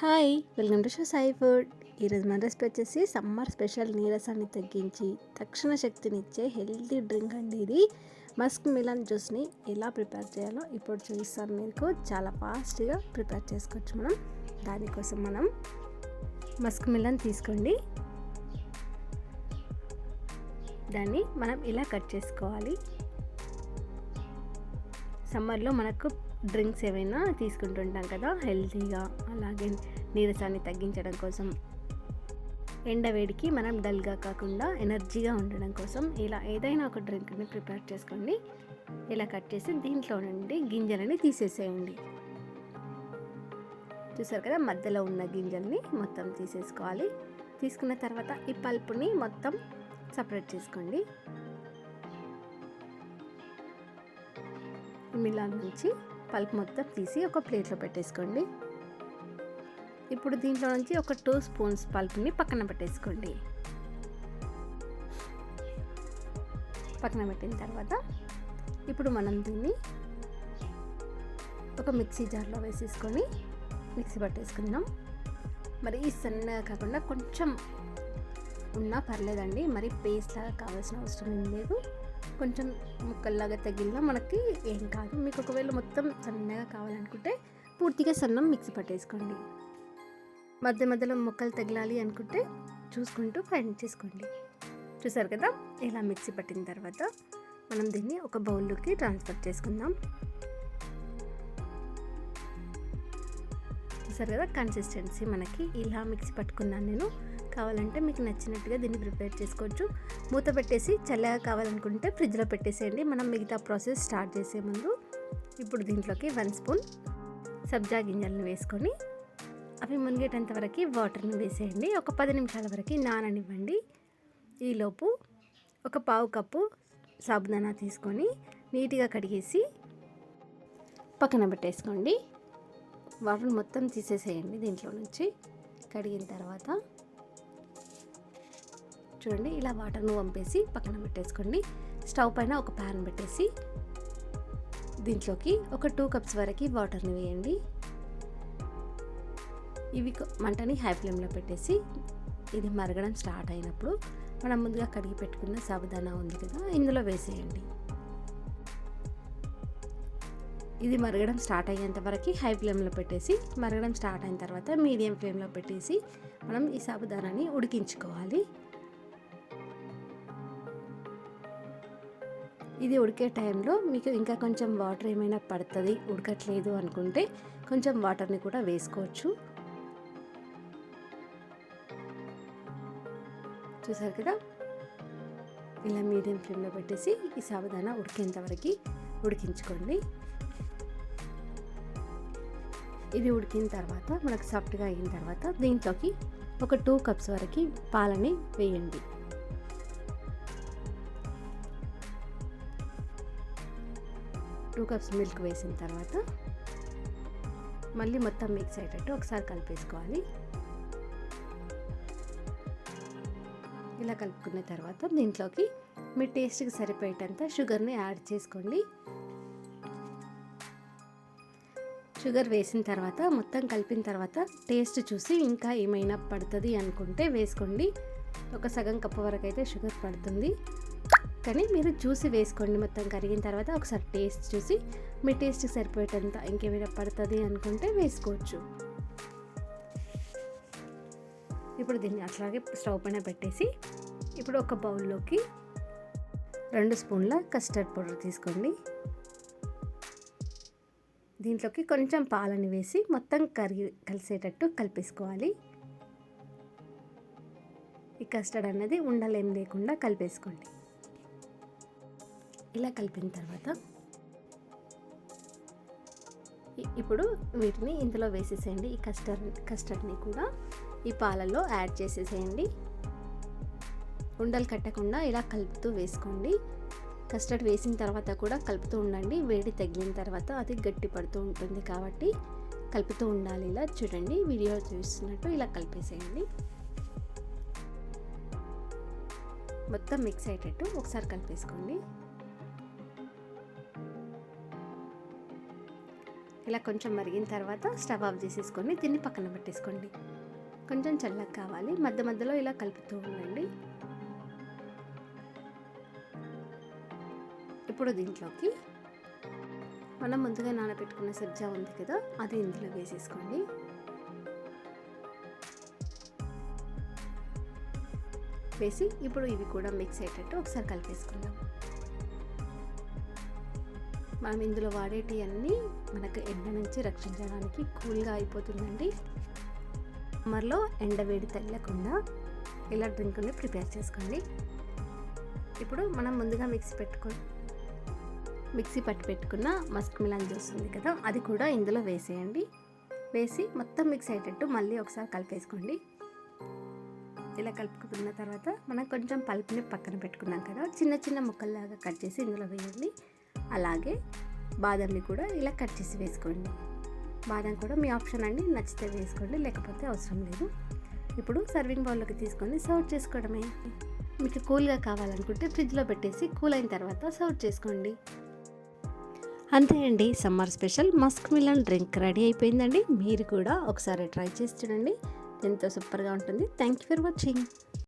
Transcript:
Hi welcome to show Sai food. ఈరోజు మన recipe వచ్చేసి సమ్మర్ స్పెషల్ నీరసాన్ని తగ్గించి తక్షణ శక్తినిచ్చే హెల్తీ డ్రింక్ అండి ఇది. మస్క్ మిలన్ జ్యూస్ని ఎలా ప్రిపేర్ చేయాలో ఇప్పుడు చూపిస్తాను మీకు. చాలా ఫాస్ట్గా ప్రిపేర్ చేసుకోవచ్చు మనం. దానికోసం మనం మస్క్ మిలన్ తీసుకోండి. దాన్ని మనం ఇలా కట్ చేసుకోవాలి. సమ్మర్లో మనకు డ్రింక్స్ ఏమైనా తీసుకుంటుంటాం కదా హెల్తీగా అలాగే నీరసాన్ని తగ్గించడం కోసం. ఎండవేడికి మనం డల్గా కాకుండా ఎనర్జీగా ఉండడం కోసం ఇలా ఏదైనా ఒక డ్రింక్ని ప్రిపేర్ చేసుకోండి. ఇలా కట్ చేసి దీంట్లో నుండి గింజలని తీసేసేయండి. చూసారు కదా మధ్యలో ఉన్న గింజల్ని మొత్తం తీసేసుకోవాలి. తీసుకున్న తర్వాత ఈ పల్పుని మొత్తం సపరేట్ చేసుకోండి. మిలాన్ నుంచి పల్ప్ మొత్తం తీసి ఒక ప్లేట్లో పెట్టేసుకోండి. ఇప్పుడు దీంట్లో నుంచి ఒక టూ స్పూన్స్ పల్ప్ని పక్కన పెట్టేసుకోండి. పక్కన పెట్టిన తర్వాత ఇప్పుడు మనం దీన్ని ఒక మిక్సీ జార్లో వేసేసుకొని మిక్సీ పట్టేసుకుందాం. మరి ఈ సన్నగా కాకుండా కొంచెం ఉన్నా పర్లేదండి. మరి పేస్ట్ లాగా కావాల్సిన అవసరం ఏం లేదు. కొంచెం ముక్కల్లాగా తగిలినా మనకి ఏం కాదు. మీకు ఒకవేళ మొత్తం సన్నగా కావాలనుకుంటే పూర్తిగా సన్నం మిక్సీ పట్టేసుకోండి. మధ్య మధ్యలో ముక్కలు తగిలాలి అనుకుంటే చూసుకుంటూ ఫ్రై చేసుకోండి. చూసారు కదా? ఇలా మిక్సీ పట్టిన తర్వాత మనం దీన్ని ఒక బౌల్లోకి ట్రాన్స్ఫర్ చేసుకుందాం. చూసారు కదా కన్సిస్టెన్సీ మనకి ఇలా మిక్సీ పట్టుకున్నాను నేను. కావాలంటే మీకు నచ్చినట్టుగా దీన్ని ప్రిపేర్ చేసుకోవచ్చు. మూత పెట్టేసి చల్లగా కావాలనుకుంటే ఫ్రిడ్జ్లో పెట్టేసేయండి. మనం మిగతా ప్రాసెస్ స్టార్ట్ చేసే ముందు ఇప్పుడు దీంట్లోకి వన్ స్పూన్ సబ్జా గింజలను వేసుకొని అవి మునిగేటంత వరకు వాటర్ని వేసేయండి. ఒక పది నిమిషాల వరకు నాననివ్వండి. ఈలోపు ఒక పావు కప్పు సాబుదానా తీసుకొని నీట్గా కడిగేసి పక్కన పెట్టేసుకోండి. వాటర్ మొత్తం తీసేసేయండి దీంట్లో నుంచి. కడిగిన తర్వాత చూడండి ఇలా వాటర్ను పంపేసి పక్కన పెట్టేసుకోండి. స్టవ్ పైన ఒక ప్యాన్ పెట్టేసి దీంట్లోకి ఒక టూ కప్స్ వరకు వాటర్ని వేయండి. ఇవి మంటని హై ఫ్లేమ్లో పెట్టేసి ఇది మరగడం స్టార్ట్ అయినప్పుడు మనం ముందుగా కడిగి పెట్టుకున్న సాబుదానా ఉంది కదా ఇందులో వేసేయండి. ఇది మరగడం స్టార్ట్ అయ్యేంత వరకు హై ఫ్లేమ్లో పెట్టేసి మరగడం స్టార్ట్ అయిన తర్వాత మీడియం ఫ్లేమ్లో పెట్టేసి మనం ఈ సాబుదానాన్ని ఉడికించుకోవాలి. ఇది ఉడికే టైంలో మీకు ఇంకా కొంచెం వాటర్ ఏమైనా పడుతుంది ఉడకట్లేదు అనుకుంటే కొంచెం వాటర్ని కూడా వేసుకోవచ్చు. చూసారు కదా? ఇలా మీడియం ఫ్లేమ్లో పెట్టేసి ఈ సాబుదానా ఉడికేంతవరకు ఉడికించుకోండి. ఇది ఉడికిన తర్వాత మనకు సాఫ్ట్గా అయిన తర్వాత దీంట్లోకి ఒక టూ కప్స్ వరకు పాలని వేయండి. టూ కప్స్ మిల్క్ వేసిన తర్వాత మళ్ళీ మొత్తం మిక్స్ అయ్యేటట్టు ఒకసారి కలిపేసుకోవాలి. ఇలా కలుపుకున్న తర్వాత దీంట్లోకి మీ టేస్ట్కి సరిపోయేటంత షుగర్ని యాడ్ చేసుకోండి. షుగర్ వేసిన తర్వాత మొత్తం కలిపిన తర్వాత టేస్ట్ చూసి ఇంకా ఏమైనా పడుతుంది అనుకుంటే వేసుకోండి. ఒక సగం కప్పు వరకు అయితే షుగర్ పడుతుంది. కానీ మీరు చూసి వేసుకోండి. మొత్తం కరిగిన తర్వాత ఒకసారి టేస్ట్ చూసి మీ టేస్ట్కి సరిపోయేటంత ఇంకేమైనా పడుతుంది అనుకుంటే వేసుకోవచ్చు. ఇప్పుడు దీన్ని అట్లాగే స్టవ్ పైన పెట్టేసి ఇప్పుడు ఒక బౌల్లోకి రెండు స్పూన్ల కస్టర్డ్ పౌడర్ తీసుకోండి. దీంట్లోకి కొంచెం పాలని వేసి మొత్తం కరిగి కలిసేటట్టు కలిపేసుకోవాలి. ఈ కస్టర్డ్ అనేది ఉండలేం లేకుండా కలిపేసుకోండి. ఇలా కలిపిన తర్వాత ఇప్పుడు వీటిని ఇందులో వేసేసేయండి. ఈ కస్టర్డ్ కస్టర్డ్ని కూడా ఈ పాలలో యాడ్ చేసేసేయండి. ఉండలు కట్టకుండా ఇలా కలుపుతూ వేసుకోండి. కస్టర్డ్ వేసిన తర్వాత కూడా కలుపుతూ ఉండండి. వేడి తగ్గిన తర్వాత అది గట్టి పడుతూ ఉంటుంది కాబట్టి కలుపుతూ ఉండాలి. ఇలా చూడండి వీడియో చూస్తున్నట్టు ఇలా కలిపేసేయండి. మొత్తం మిక్స్ అయ్యేటట్టు ఒకసారి కలిపేసుకోండి. ఇలా కొంచెం మరిగిన తర్వాత స్టవ్ ఆఫ్ చేసేసుకొని దీన్ని పక్కన పెట్టేసుకోండి. కొంచెం చల్లగా కావాలి. మధ్య మధ్యలో ఇలా కలుపుతూ ఉండండి. ఇప్పుడు దీంట్లోకి మనం ముందుగా నానబెట్టుకున్న సబ్జా ఉంది కదా అది ఇందులో వేసేసుకోండి. వేసి ఇప్పుడు ఇవి కూడా మిక్స్ అయ్యేటట్టు ఒకసారి కలిపేసుకుందాం. మనం ఇందులో వాడేటి అన్నీ మనకు ఎండ నుంచి రక్షించడానికి కూల్గా అయిపోతుందండి. సమ్మర్లో ఎండ వేడి తగ్గకుండా ఇలా డ్రింక్ని ప్రిపేర్ చేసుకోండి. ఇప్పుడు మనం ముందుగా మిక్స్ పెట్టుకో మిక్సీ పట్టి పెట్టుకున్న మస్క్ మిలాన్ జ్యూస్ ఉంది కదా అది కూడా ఇందులో వేసేయండి. వేసి మొత్తం మిక్స్ అయ్యేటట్టు మళ్ళీ ఒకసారి కలిపేసుకోండి. ఇలా కలుపుకున్న తర్వాత మనం కొంచెం పల్పుని పక్కన పెట్టుకున్నాం కదా చిన్న చిన్న ముక్కల్లాగా కట్ చేసి ఇందులో వేయండి. అలాగే బాదంని కూడా ఇలా కట్ చేసి వేసుకోండి. బాదం కూడా మీ ఆప్షన్ అండి నచ్చితే వేసుకోండి లేకపోతే అవసరం లేదు. ఇప్పుడు సర్వింగ్ బౌల్లోకి తీసుకొని సర్వ్ చేసుకోవడమే. మీకు కూల్గా కావాలనుకుంటే ఫ్రిడ్జ్లో పెట్టేసి కూల్ అయిన తర్వాత సర్వ్ చేసుకోండి. అంతే అండి summer special. Muskmelon drink ready అయిపోయిందండి. మీరు కూడా ఒకసారి ట్రై చేసి చూడండి. ఎంతో సూపర్గా ఉంటుంది. Thank you for watching.